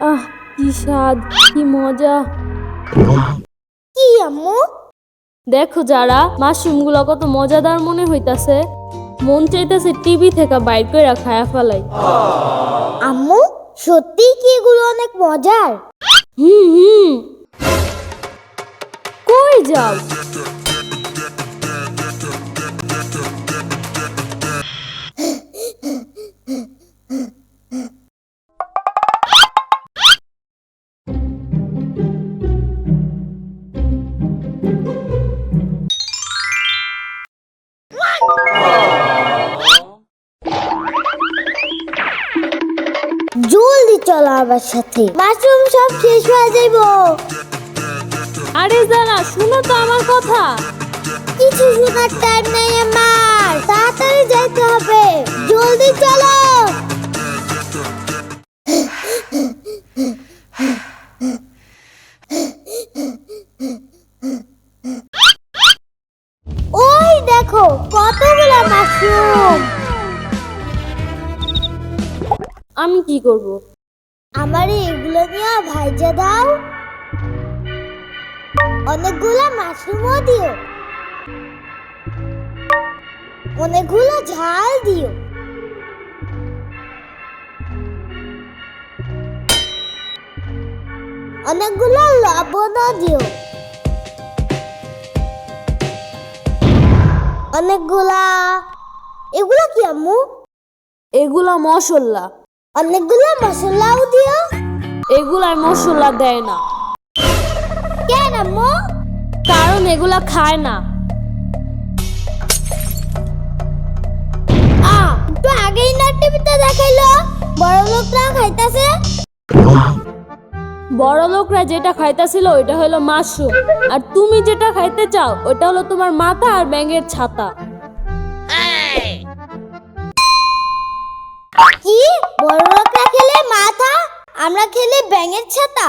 আহ কি স্বাদ কি মজা। কি আম্মু? দেখো যারা মাশরুমগুলো কত মজাদার মনে হইতাছে। মন চাইতেছে টিভি থেকে বাইর করে খায়া ফেলাই। আম্মু সত্যি কি এগুলো অনেক মজার? হুম হুম। কই যাও? জলদি চলো আমার সাথে। মাশরুম সব শেষ হয়ে যাইব। আরে যারা শুনো তো আমার কথা। কিছু শোনার টাইম নেই আমার। তাড়াতাড়ি যাইতে হবে। জলদি চলো। ওই দেখো কতগুলো মাশরুম। আমি কি করব? আমার এগুলো নিয়ে ভাইজা দাও। অনেকগুলো মাশরুমও দিও। অনেকগুলো ঝাল দিও। অনেকগুলো লবণও দিও। অনেকগুলা এগুলো কি আম্মু? এগুলা মশলা। অনেকগুলো মশলাও দিও। এগুলার মশলা দেয় না। কেন আম্মু? কারণ এগুলা খায় না। আ একটু আগেই না টিভিতে দেখাইলো। বড় লোকরা খাইতাছে। বড় লোকরা যেটা খাইতাছিল ওইটা হলো মাশরুম। আর তুমি যেটা খাইতে চাও ওটা হলো তোমার মাথা আর ব্যাঙের ছাতা। আমরা খেলে ব্যাঙের ছাতা।